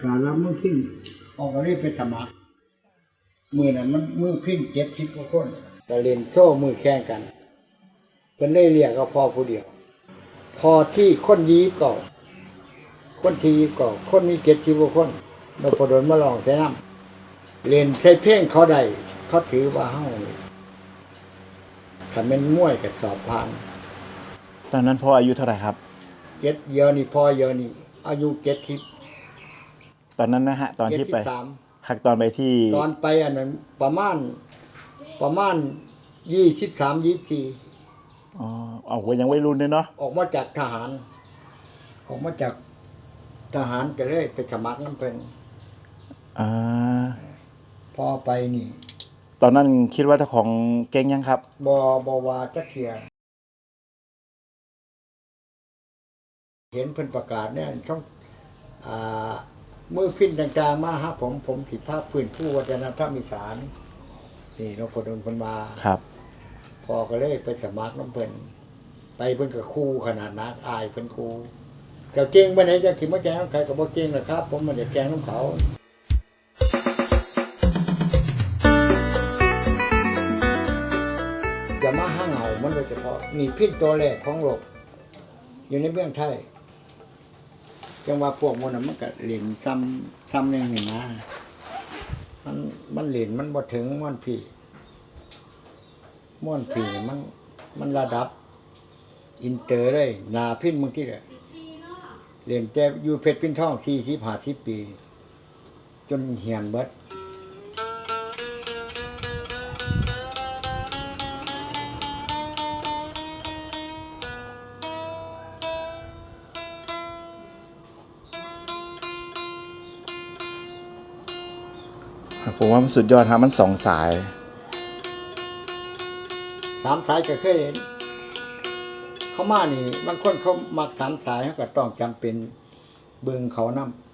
พิ้นออกก็เลยไปสมัครมือนั้นมันมือพิ้นเจ็ดสิบกว่าคนก็เล่นโซ่มือแข่งกันเป็นเลยเรียกก็พอผู้เดียว พอที่คนยีบก็คนที่ยีบก็คนมีเจ็ดสิบกว่าคนนพดลมาลองใช้น้ำเล่นใช้เพลงเขาได้เขาถือว่าเฮ้าขันเป็นมวยกับสอบผ่านตอนนั้นพ่ออายุเท่าไหร่ครับ เจ็ดเยอะนี่พอเยอะนี่อายุเจ็ดทิพ ตอนนั้นนะฮะ ตอนเจ็ดที่ทิไปสามหักตอนไปที่ตอนไปอันนั้นประมาณประมาณยี่สิบสามยี่สี่อ๋อเอาหัวยังวัยรุ่นเลยเนาะออกมาจากทหาร ออกมาจากทหารก็เลยไปสมัครน้ำเพิ่นอ่าพอไปนี่ตอนนั้นคิดว่าเจ้าของเก่งยังครับบอบวาจักเทียเห็นเพิ่นประกาศเนี่ยช่องอ่า มือพินต่างๆมาฮะผมผมสิภาพพื้นผู้วัฒนธรรมอีสานนี่นพดลเพิ่นมาครับ พอก็เลยไปสมัครน้ำเพิ่นไปเพิ่นก็ครูขนาดนักอายเพิ่นครูเจ้าเก่งไปไหนเจะขิมาแกงน้ำใครก็บ่เก่งหรอกครับ ผมมันจะแกงน้ำเขาอย่ามาห้างเหงามันโดยเฉพาะมีพิษตัวแรกของโลกอยู่ในเมืองไทย จังว่าพวกมันน่ะมันก็เหรียญซ้ำซ้ำหนึงนี่นะมันมันเหรียญมันบ่ถึงมันพี่ม่วนผีมันมันระดับ อินเตอร์เลยนาพินเมื่อกี้เลยเหรียนแต่อยู่เพชรพินท่องสี่สิบห้าสิบปี จนเหียนเบิด ผมว่ามันสุดยอดฮะมันสองสาย สามสายก็เคยเห็นเขามานี่บางคนเขามักสามสายเขาก็ต้องจำเป็นเบิงเขานำ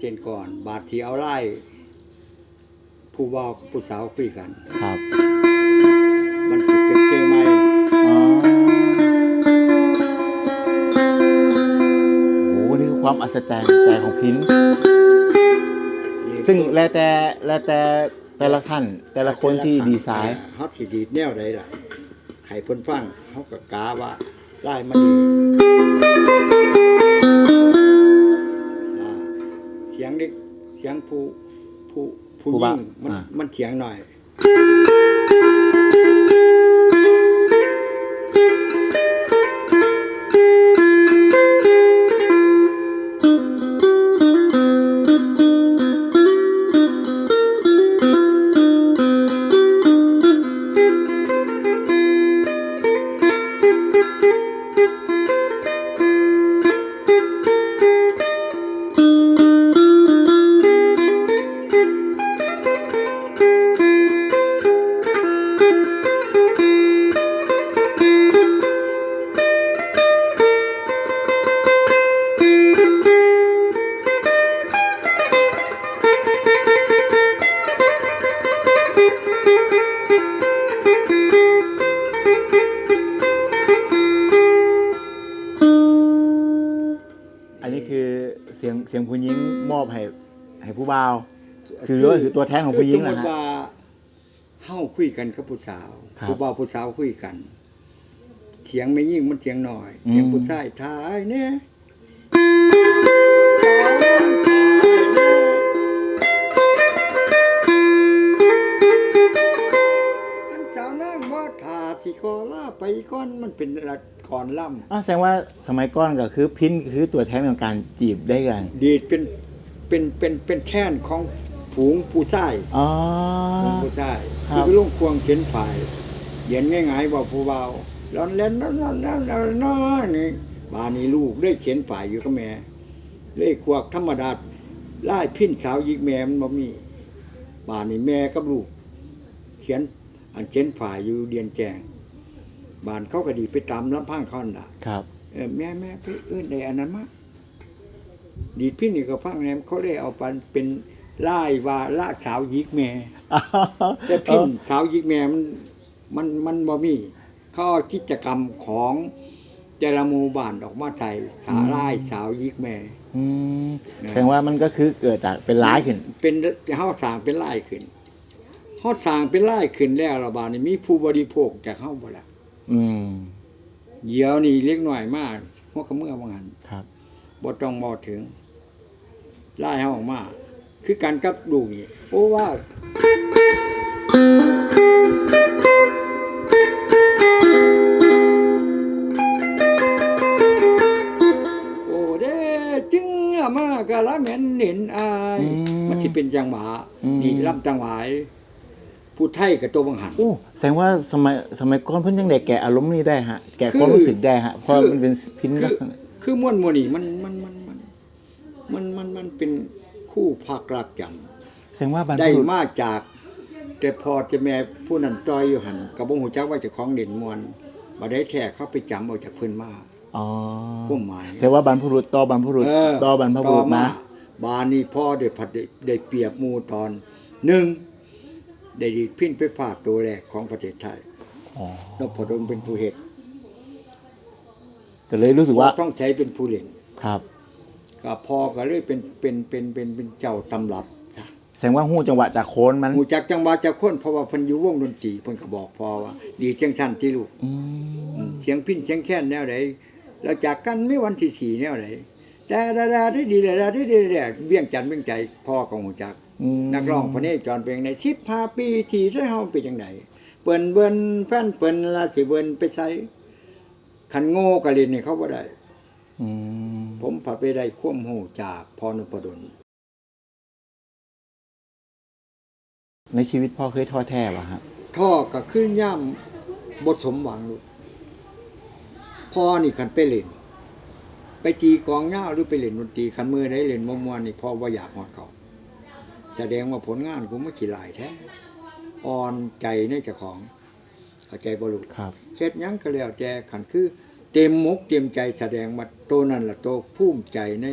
เป็นการเจนก่อน บาดที่เอาไล่ผู้บ่าวกับผู้สาวคุยกัน ครับมันสิเป็นเพลงใหม่อ๋อโอ้โหนี่คือความอัศจรรย์ใจของพินนี่ซึ่งแล้วแต่แล้วแต่แต่ละท่านแต่ละคนที่ดีไซน์เฮาสิดีดแนวใดล่ะให้เพิ่นฟังเฮาก็กาว่าไล่มันดี บ่าวงมันอ่า มันเถียงหน่อย ให้ผู้บ่าว คือว่าคือตัวแทนของผู้หญิงคืนะสมมติฮะว่าเฮาคุยกันกับผู้สาวครับผู้บ่าวผู้สาวคุยกันเสียงไม่ยิ่งมันเสียงหน่อยอืมเสียงผู้ชายทายเนี่ยสาวน้ำทายเนี่ยคันสาวน้ำว่าทาสิกอล่าไปก้อนมันเป็นละก่อนล่อะแสดงว่าสมัยก่อนก็คือพินคือตัวแทนของการจีบได้กันำดีดเป็น เป็นเป็นเป็นแท่นของผูงผู้ชายอ๋อผมผู้ชายครัคือบลุงควงเขียนฝ่ายเขียนง่ายๆว่าผู้เบาร้อนเล่นร้อนร้อนร้อนร้อนร้อนนี่บานนี้ลูกได้เขียนฝ่ายอยู่กับแม่เลยควักธรรมดาไล่พินสาวยิกแม่มันบ่มีบานนี้แม่กับลูก เขียนอันเขียนฝ่ายอยู่เดียนแจงบานเขาก็ดีไปตามลำพังเขาน่ะ ครับ เออแม่แม่ไปเอื้อนได้อันนั้นมา ดีดพี่นี่ก็พังแนมเขาเลยเอาปันเป็นไล่ว่าละสาวยิกแม่แต่พิมพ์สาวยิกแม่มันมันมันบ่มีเขาเอากิจกรรมของแต่ละหมู่บ้านออกมาใส่สาลายสาวยิกแม่อืมนะแสดงว่ามันก็คือเกิดจากเป็นร้ายขึ้น เป็นเฮาสร้างเป็นลายขึ้นเฮาสร้างเป็นลายขึ้นแล้วระบาดนี้มีผู้บริโภคจากเฮาบ่ล่ะอืมเดี๋ยวนี้เล็กน้อยมากหัวขมือว่างั้นครับ บ่ต้องบ่ถึงลายเฮาออกมา คือการกับลูกนี่โอ้ว่าโอ้เด้จึงอะมากะละแม่นเห็นอายอืมมันสิเป็นจังหวะอืมนี่ลำจังหวายผู้ไทยกับตัวบังหันโอ้แสดงว่าสมัยสมัยก่อนเพิ่นยังได้แกะอารมณ์นี้ได้ฮะ แกะความคือรู้สึกได้ฮะเพราะคือมันเป็นพินคืลัอกษณะ คือม้วนมวนี่มันมันมันมันมันมันมันเป็นคู่ภาครักจำแสดงว่าบรรพได้บุรุษมาจาก แต่พอจะแม่ผู้นั้นต่อยอยู่หันกับบ่ฮู้จักว่าเจะของเด่นมวลบ่ได้แท้เขาไปจำเอาจากเพิ่นมาอ๋อความหมาย แสดงว่าบรรพบุรุษต่อบรรพบุรุษเออต่อบรรพบุรุษต่อมาบานนี้พ่อได้ผัดได้ได้เปรียบหมู่ตอนหนึ่งได้ดีดพินไปภาคตัวแรกของประเทศไทยอ๋อ นพดลเป็นผู้เฮ็ด ก็เลยรู้สึกว่าต้องใช้เป็นผู้เล่นครับก็พ่อก็เลยเป็นเป็นเป็นเป็นเป็นเจ้าตำรับจ้ะแสดงว่าหู้จังหวะจากโคนมันหูจักจังหวะจักคนเพราะว่าเพิ่นอยู่วงดนตรีเพิ่นก็บอกพ่อว่า ดีจังชั้นที่ลูกอืมอืมเสียงพินเสียงแค้นแนวใดเราจากกันไม่วันที่สี่แนวใดแต่ดาดาได้ดีดาดาได้ดีได้เวียงจันทน์เวียงใจพ่อของหูจักอืมนักร้องพระเนจรเพลงในสิบห้าปีที่ใช้เฮาเป็นจังไดเปิ้นเบิ้นแฟนเปิ้นละสิเบิ้นไปใช้ คันโง่ก็เล่นให้เขาบ่ได้อืมผมพาไปได้ความรู้จากพอนพดลในชีวิตพ่อเคยท้อแท้ป่ะฮะท่อก็คือย่ำบทสมหวังลูกพ่อนี่คันไปเล่น ไปตีกลองเหย้าหรือไปเล่นดนตรีคันมือได้เล่นมมวนๆนี่พ่อว่าอยากฮอดเขาแสดงว่าผลงานกูไม่ขี้ลายแท้อ่อนใจในเจ้าของ เข้าใจบ่ลูกครับเฮ็ดหยังก็แล้วแต่ขันคือ เต็มมกเต็มใจแสดงว่าโตวนั่นล่ะโตวภูมิใจใน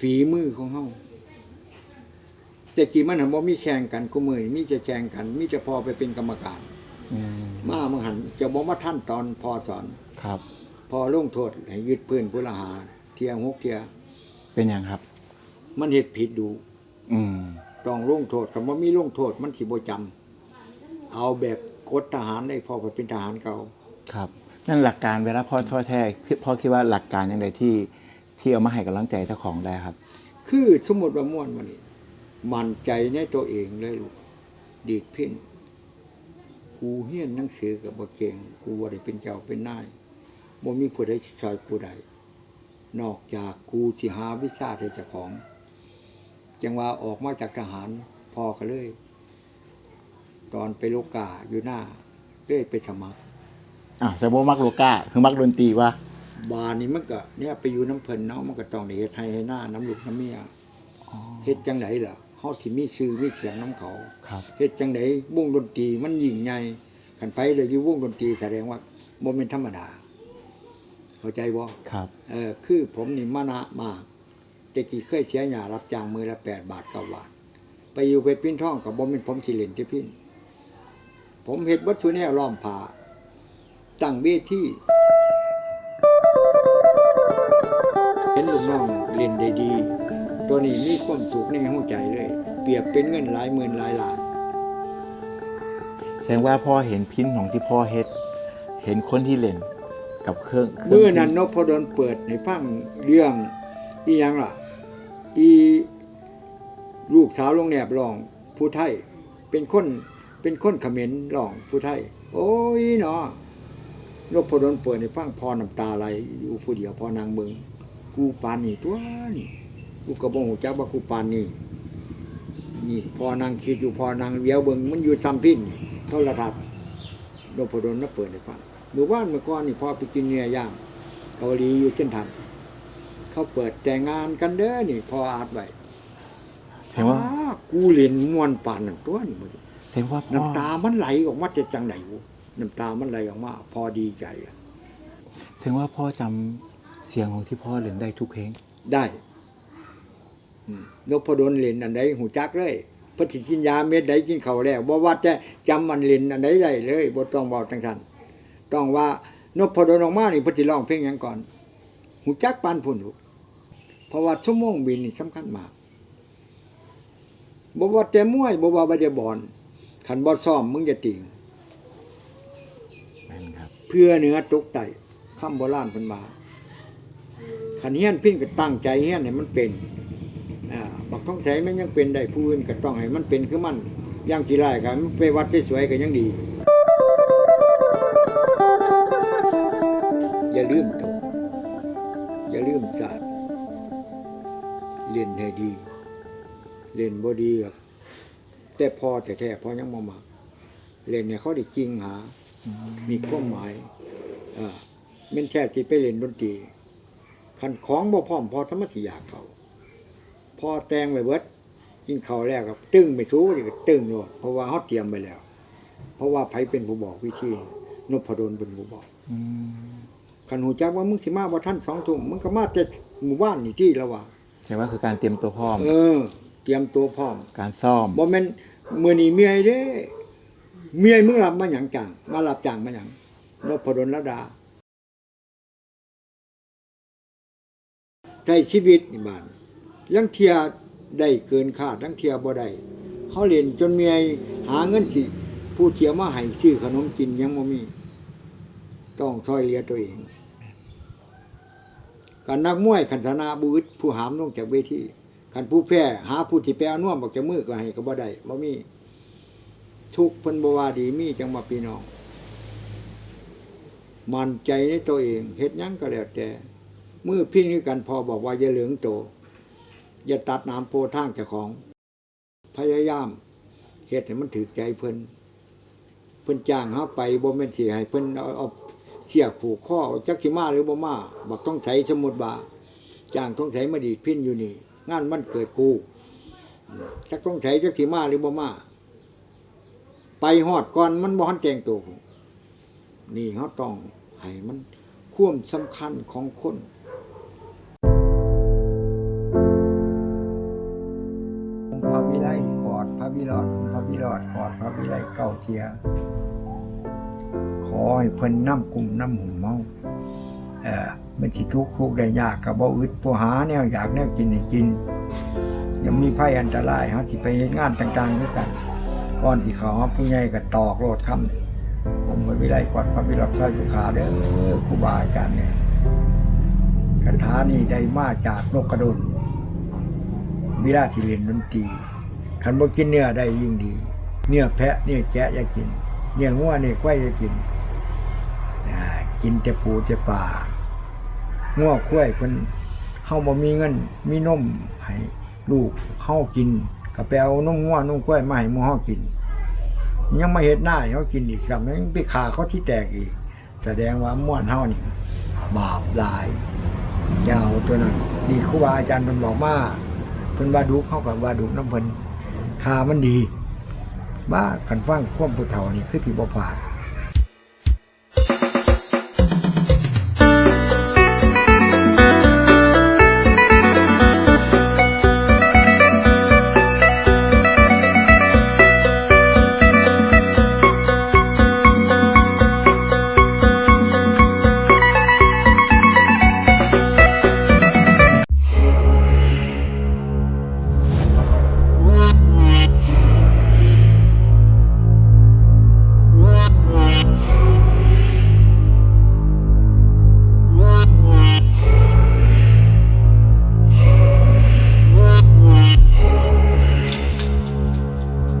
ฝีมือของเฮาแต่กี่มันหันบ่มีแข่งกันกูมือนี่มีจะแข่งกัน มีจะพอไปเป็นกรรมการอืมมามันหันจะบ่มาท่านตอนพอสอนครับ พอลงโทษให้ยึดพื้นผู้ละหาเที่ยหกเที่ยเป็นยังครับ มันเฮ็ดผิดดู อืมต้องลงโทษคำว่ามีลงโทษมันสิบ่จำเอาแบบ กฎทหารได้พอไปเป็นทหารเก่าครับ นั่นหลักการเวลาพ่อท้อแท้พี่พ่อคิดว่าหลักการอย่างไรที่ที่เอามาให้กำลังใจเจ้าของได้ครับ คือสมมติว่าม่วนมานี่มั่นใจในตัวเองเลยลูกดีดพินกูเฮียนหนังสือกับบ่เก่งกูบ่ได้เป็นเจ้าเป็นนายบ่มีผู้ใดสิซอยกูได้นอกจากกูสิหาวิชาให้เจ้าของ จังว่าออกมาจากทหารพอก็เลย ตอนไปโลกาอยู่หน้าเรื่อยไปสมัครอะแสดงว่ามักโลกาคือมักดนตรีว่าบานนี้มันก็เนี่ยไปอยู่น้ำเพิ่นเนาะมันก็ต้องได้เฮ็ดให้ให้หน้าน้ำลูกน้ำเมียเฮ็ดจังไดล่ะเฮาสิมีชื่อมีเสียงน้ำเขาครับเฮ็ดจังไดวงดนตรีมันยิ่งใหญ่คันไปเลยอยู่วงดนตรีแสดงว่าบ่แม่นธรรมดา เข้าใจบ่ครับเออคือผมนี่มานะมากแต่กี้เคยเสียหยารับจ้างมือละ8บาท9บาท ไปอยู่เพชรพินทองก็บ่แม่นผมที่เล่นที่พิน ผมเฮ็ดวัตถุแนวล้อมผ้าตั้งเวทีเห็นลูกน้องเล่นได้ดี ตัวนี้มีความสุขในหัวใจเลย เปรียบเป็นเงินหลายหมื่นหลายล้านแสดงว่าพ่อเห็นพินของที่พ่อเฮ็ด เห็นคนที่เล่นกับเครื่องเครื่เมื่อพินั้นนพดลเปิดให้ฟังเรื่องอีหยังล่ะ อีลูกสาวลงแนบร้องผู้ไทยเป็นคน เป็นคนเขมรร้องผู้ไทย โอ้ยเนาะนพดลเปิดให้ฟังพอน้ำตาไหลอยู่ผู้เดียวพอนางเมืองกูปานนี่ตัวนี่กูก็บ่ฮู้จักว่ากูปานนี่นี่พอนางคิดอยู่พอนางเวียวเบิ่งมันอยู่ซ้ำพินนี่โทรทัศน์นพดลน่ะเปิดให้ฟังหมู่บ้านเมื่อก่อนนี่พอไปกินเนื้อย่างเกาหลีอยู่เส้นทันเขาเปิดแต่งงานกันเด้อนี่พออาดไว้แสดงว่าอ้ากูเล่นม่วนปานนั่นตัวนี่บ่ดิ แสดงว่าพ่อน้ำตามันไหลออกมาจากจังไหนวะน้ำตามันไหลออกมา พอดีใจอะแสดงว่าพ่อจำเสียงของที่พ่อเล่นได้ทุกเพลง ได้อืมนพดลเล่นอันใดหูจักเลยเพอสิกินยาเม็ดใดกินข้าวแล้วบ่ว่าแต่จำมันเล่นอันใดได้เลยบ่ต้องบอกจังซั่นต้องว่านพดลออกมานี่เพิ่นสิร้องเพลงหยังก่อนหูจักปานพุ่นลูกเพราะว่าชั่วโมงบินนี่สำคัญมากบ่ว่าแต่มวยบ่ว่าบาดบอล คันบ่ซ้อมมึงจะติงนั่นครับ เพื่อเหนือตกไตคำโบราณเพิ่นว่าคันเฮียนพินก็ตั้งใจเฮียนให้มันเป็นอ่าบักท้องใสมันยังเป็นได้ผู้อื่นก็ต้องให้มันเป็นคือมันอย่างขี้ร้ายก็มันไปวัดสวยๆก็ยังดี อย่าลืมโตอย่าลืมศาสตร์เล่นให้ดีเล่นบ่ดีหรอก แต่พอแท้ๆพอยังบ่มักเล่นเนี่ยเขาได้คิงหา มีความหมายอ่าแม่นแท้ที่ไปเล่นดนตรีคันของบ่พร้อมพอธรรมะที่อยากเขาพอแต่งไว้เบิดกินข้าวแล้วก็ตึ้งไม่สู้นี่ก็ตึ้งโลดเพราะว่าเฮาเตรียมไว้แล้ว เพราะว่าไผเป็นผู้บอกวิธีนพดลเป็นผู้บอกอืมคันหูจักว่ามึงสิมาบ่ทันสองทุ่มมึงก็มาแต่หมู่บ้านนี่ที่ละว่าแต่ว่าคือการเตรียมตัวพร้อม เออ เตรียมตัวพร้อมการซ่อมบ่แม่นมื้อนี้เมียเด้เมียมึงรับมาหยังจ้างมารับจ้างมาหยังนพดลระดาใช้ชีวิตนี่บานลังเทียได้เกินคาดลังเทียบ่ได้เฮาเรียนจนเมียหาเงินสิผู้เทียมาให้ซื้อขนมกินยังบ่มี ต้องช่วยเหลือตัวเองการนักมวยขันธนาบูดผู้หามลงจากเวที ขันผู้แพ้หาผู้ที่แปลน่วมบอกจากมือก็ให้ก็บ่ได้บ่มี ทุกเพิ่นบ่ว่าดีมีจังว่าพี่น้อง มั่นใจในตัวเองเฮ็ดยังก็แล้วแต่มือพินคือกันพอบอกว่าอย่าเหลืองโตอย่าตัดน้ำโพทางเจ้าของ พยายามเฮ็ดให้มันถือใจเพิ่นเพิ่นจ้างเฮาไปบ่แม่นสิให้เพิ่นเอาเอาเสียกผูกข้อจักสิมาหรือบ่มาบักต้องใช้สมมุติว่าจ้างต้องใช้มาดีพินอยู่นี่ งานมันเกิดกูจักต้องใช้จักสิมาหรือบ่มาไปฮอดก่อนมันบ่ทันแจงตัวนี่เฮาต้องให้มันควมสำคัญของคนพระวิไลกอดพระวิรอดพระวิรอดกอดพระวิไลเก่าเทียขอให้เพิ่นน้ำกลุ่มน้ำหุ่มเมาเอ่อ มันสิทุกข์ทุกข์ได้ยากกับบ่อึดผู้หาแนวอยากแนวกินให้กิน ยังมีภัยอันตรายฮาสิไปงานต่างๆด้วยกันก่อนที่เขาผู้ใหญ่ก็ตอกโลดคำผมพระวิไลกอดพระวิรอดใส่สุขาเด้อครูบาอาจารย์เนี่ยคาถานี้ได้มาจากนกกระดุนเวลาที่เล่นดนตรีคันบ่กินเนื้อได้ยิ่งดี เนื้อแพะเนื้อแกะอย่ากิน เนื้องัวเนื้อควายอย่ากินอ่ากินแต่ปูแต่ปลา งัวควายเพิ่นเฮาบ่มีเงิน มีนมให้ลูกเฮากินก็ไปเอานมงัวนมควายมาให้หมู่เฮากิน ยังมาเฮ็ดหน้าให้เฮากินอีกครับยังไปฆ่าเขาที่แตกอีก แสดงว่าม่วนเฮานี่บาปหลายยาวตัวนั้นนี่ครูบาอาจารย์เพิ่นบอกมาเพิ่นว่าดูเข้ากับว่าดูน้ำเพิ่นคามันดีบ้ากันฟังความผู้เฒ่านี่คือที่บ่ผ่าน